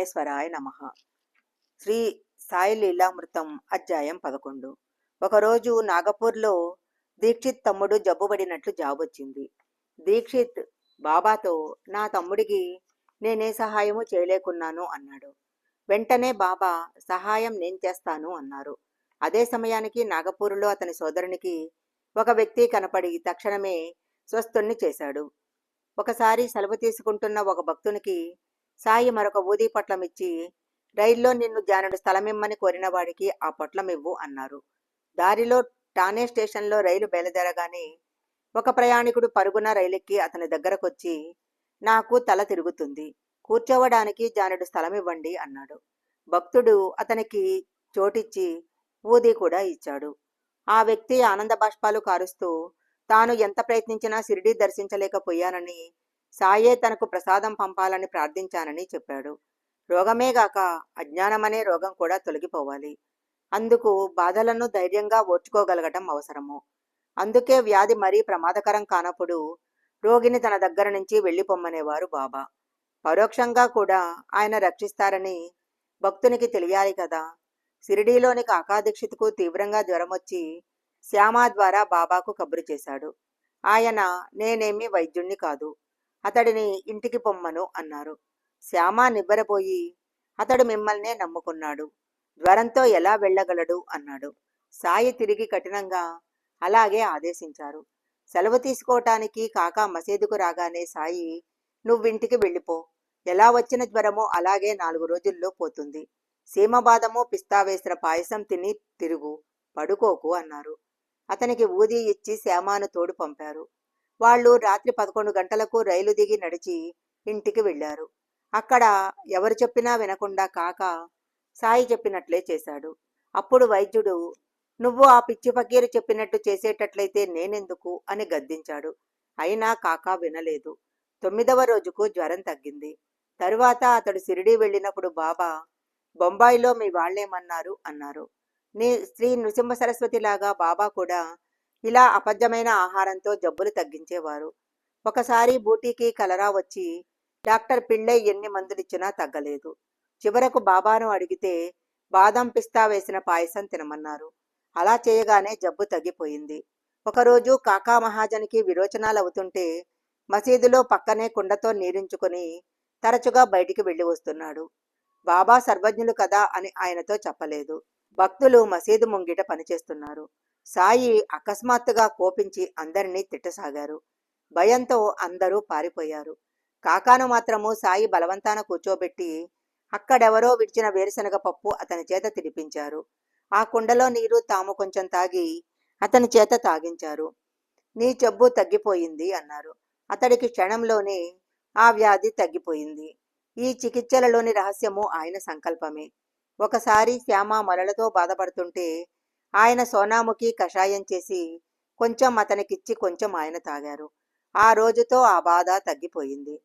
విఘ్నేశ్వరాయ నమ. శ్రీ సాయి లీలామృతం అధ్యాయం పదకొండు. ఒకరోజు నాగపూర్లో దీక్షిత్ తమ్ముడు జబ్బుపడినట్లు జాబొచ్చింది దీక్షిత్ బాబాతో నా తమ్ముడికి నేనే సహాయము చేయలేకున్నాను అన్నాడు. వెంటనే బాబా సహాయం నేను చేస్తాను అన్నారు. అదే సమయానికి నాగపూర్లో అతని సోదరునికి ఒక వ్యక్తి కనపడి తక్షణమే స్వస్థుణ్ణి చేశాడు. ఒకసారి సెలవు తీసుకుంటున్న ఒక భక్తునికి సాయి మరొక ఊదీ పొట్లం ఇచ్చి రైల్లో నిన్ను జానడు స్థలమిమ్మని కోరిన వాడికి ఆ పొట్లం ఇవ్వు అన్నారు. దారిలో టానే స్టేషన్లో రైలు బయలుదేరగానే ఒక ప్రయాణికుడు పరుగున రైలెక్కి అతని దగ్గరకొచ్చి నాకు తల తిరుగుతుంది. కూర్చోవడానికి జానుడు స్థలం ఇవ్వండి అన్నాడు. భక్తుడు అతనికి చోటిచ్చి ఊది కూడా ఇచ్చాడు. ఆ వ్యక్తి ఆనంద బాష్పాలు కారుస్తూ తాను ఎంత ప్రయత్నించినా షిరిడీ దర్శించలేకపోయానని సాయే తనకు ప్రసాదం పంపాలని ప్రార్థించానని చెప్పాడు. రోగమేగాక అజ్ఞానమనే రోగం కూడా తొలగిపోవాలి. అందుకు బాధలను ధైర్యంగా ఓర్చుకోగలగటం అవసరము. అందుకే వ్యాధి మరీ ప్రమాదకరం కానప్పుడు రోగిని తన దగ్గర నుంచి వెళ్ళిపొమ్మనేవారు బాబా. పరోక్షంగా కూడా ఆయన రక్షిస్తారని భక్తునికి తెలియాలి కదా. సిరిడీలోని కాకాదీక్షిత్కు తీవ్రంగా జ్వరం వచ్చి శ్యామ ద్వారా బాబాకు కబురు చేశాడు. ఆయన నేనేమి వైద్యుణ్ణి కాదు. అతడిని ఇంటికి పొమ్మను అన్నారు. శ్యామ నివ్వెరపోయి అతడు మిమ్మల్నే నమ్ముకున్నాడు. జ్వరంతో ఎలా వెళ్ళగలడు అన్నాడు. సాయి తిరిగి కఠినంగా అలాగే ఆదేశించారు. సెలవు తీసుకోవటానికి కాకా మసీదుకు రాగానే సాయి నువ్వింటికి వెళ్ళిపో. ఎలా వచ్చిన జ్వరమో అలాగే నాలుగు రోజుల్లో పోతుంది. సీమబాదము పిస్తా వేసిన పాయసం తిని తిరుగు. పడుకోకు అన్నారు. అతనికి ఊది ఇచ్చి శ్యామాను తోడు పంపారు. వాళ్ళు రాత్రి పదకొండు గంటలకు రైలు దిగి నడిచి ఇంటికి వెళ్ళారు. అక్కడ ఎవరు చెప్పినా వినకుండా కాక సాయి చెప్పినట్లే చేశాడు. అప్పుడు వైద్యుడు నువ్వు ఆ పిచ్చి ఫకీరు చెప్పినట్టు చేసేటట్లయితే నేనెందుకు? అని గద్దించాడు. అయినా కాకా వినలేదు. తొమ్మిదవ రోజుకు జ్వరం తగ్గింది. తరువాత అతడు సిరిడి వెళ్ళినప్పుడు బాబా బొంబాయిలో మీ వాళ్ళేమన్నారు? అన్నారు. నీ శ్రీ నృసింహ సరస్వతి లాగా బాబా కూడా ఇలా అపద్యమైన ఆహారంతో జబ్బులు తగ్గించేవారు. ఒకసారి బూటీకి కలరా వచ్చి డాక్టర్ పిళ్ళై ఎన్ని మందులిచ్చినా తగ్గలేదు. చివరకు బాబాను అడిగితే బాదం పిస్తా వేసిన పాయసం తినమన్నారు. అలా చేయగానే జబ్బు తగ్గిపోయింది. ఒకరోజు కాకా మహాజనికి విరోచనాలు అవుతుంటే మసీదులో పక్కనే కుండతో నీరించుకొని తరచుగా బయటికి వెళ్ళి వస్తున్నాడు. బాబా సర్వజ్ఞులు కదా అని ఆయనతో చెప్పలేదు. భక్తులు మసీదు ముంగిట పనిచేస్తున్నారు. సాయి అకస్మాత్తుగా కోపించి అందరినీ తిట్టసాగారు. భయంతో అందరూ పారిపోయారు. కాకాను మాత్రము సాయి బలవంతాన కూర్చోబెట్టి అక్కడెవరో విడిచిన వేరుశనగ పప్పు అతని చేత తినిపించారు. ఆ కుండలో నీరు తాము కొంచెం తాగి అతని చేత తాగించారు. నీ జబ్బు తగ్గిపోయింది అన్నారు. అతడికి క్షణంలోనే ఆ వ్యాధి తగ్గిపోయింది. ఈ చికిత్సలలోని రహస్యము ఆయన సంకల్పమే. ఒకసారి శ్యామ మరలతో బాధపడుతుంటే ఆయన సోనాముఖి కషాయం చేసి కొంచెం అతనికిచ్చి కొంచెం ఆయన తాగారు. ఆ రోజుతో ఆ బాధ తగ్గిపోయింది.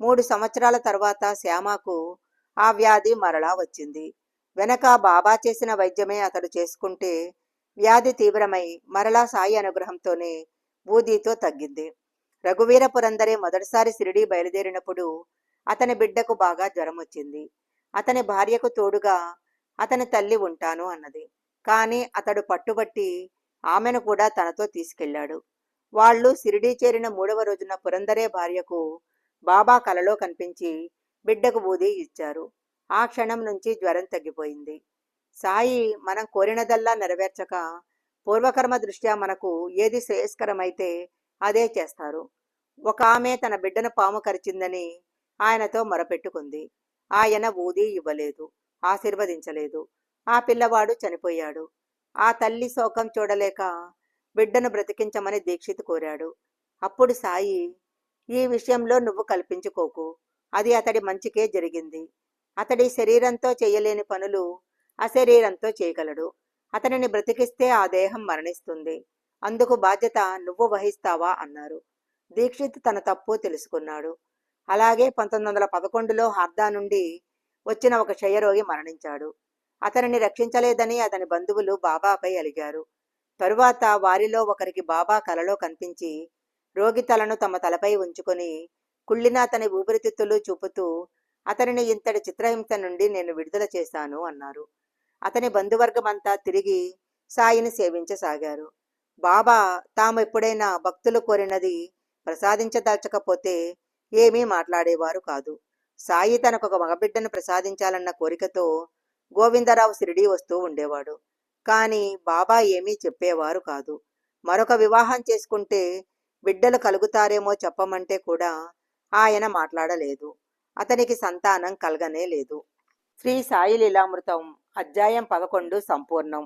మూడు సంవత్సరాల తర్వాత శ్యామకు ఆ వ్యాధి మరలా వచ్చింది. వెనక బాబా చేసిన వైద్యమే అతడు చేసుకుంటే వ్యాధి తీవ్రమై మరలా సాయి అనుగ్రహంతోనే బూదీతో తగ్గింది. రఘువీర పురందరే మొదటిసారి సిరిడి బయలుదేరినప్పుడు అతని బిడ్డకు బాగా జ్వరం వచ్చింది అతని భార్యకు తోడుగా అతని తల్లి ఉంటాను అన్నది. కానీ అతడు పట్టుబట్టి ఆమెను కూడా తనతో తీసుకెళ్ళాడు వాళ్ళు సిరిడీ చేరిన మూడవ రోజున పురందరే భార్యకు బాబా కలలో కనిపించి బిడ్డకు బూది ఇచ్చారు. ఆ క్షణం నుంచి జ్వరం తగ్గిపోయింది. సాయి మనం కోరినదల్లా నెరవేర్చక పూర్వకర్మ దృష్ట్యా మనకు ఏది శ్రేయస్కరమైతే అదే చేస్తారు. ఒక ఆమె తన బిడ్డను పాము కరిచిందని ఆయనతో మొరపెట్టుకుంది. ఆయన ఊది ఇవ్వలేదు ఆశీర్వదించలేదు. ఆ పిల్లవాడు చనిపోయాడు. ఆ తల్లి శోకం చూడలేక బిడ్డను బ్రతికించమని దీక్షిత్ కోరాడు. అప్పుడు సాయి ఈ విషయంలో నువ్వు కల్పించుకోకు. అది అతడి మంచికే జరిగింది. అతడి శరీరంతో చేయలేని పనులు అశరీరంతో చేయగలడు. అతనిని బ్రతికిస్తే ఆ దేహం మరణిస్తుంది. అందుకు బాధ్యత నువ్వు వహిస్తావా అన్నారు. దీక్షిత్ తన తప్పు తెలుసుకున్నాడు. అలాగే పంతొమ్మిది వందల పదకొండులో హార్దా నుండి వచ్చిన ఒక క్షయరోగి మరణించాడు. అతనిని రక్షించలేదని అతని బంధువులు బాబాపై అలిగారు. తరువాత వారిలో ఒకరికి బాబా కలలో కనిపించి రోగి తలను తమ తలపై ఉంచుకొని కుళ్ళిన అతని ఊపిరితిత్తులు చూపుతూ అతనిని ఇంతటి చిత్రహింస నుండి నేను విడుదల చేశాను అన్నారు. అతని బంధువర్గమంతా తిరిగి సాయిని సేవించసాగారు. బాబా తాము ఎప్పుడైనా భక్తులు కోరినది ప్రసాదించదలచకపోతే ఏమీ మాట్లాడేవారు కాదు. సాయి తనకు ఒక మగబిడ్డను ప్రసాదించాలన్న కోరికతో గోవిందరావు షిరిడీ వస్తూ ఉండేవాడు. కానీ బాబా ఏమీ చెప్పేవారు కాదు. మరొక వివాహం చేసుకుంటే బిడ్డలు కలుగుతారేమో చెప్పమంటే కూడా ఆయన మాట్లాడలేదు. అతనికి సంతానం కలగనే లేదు. శ్రీ సాయి లీలామృతం అధ్యాయం పదకొండు సంపూర్ణం.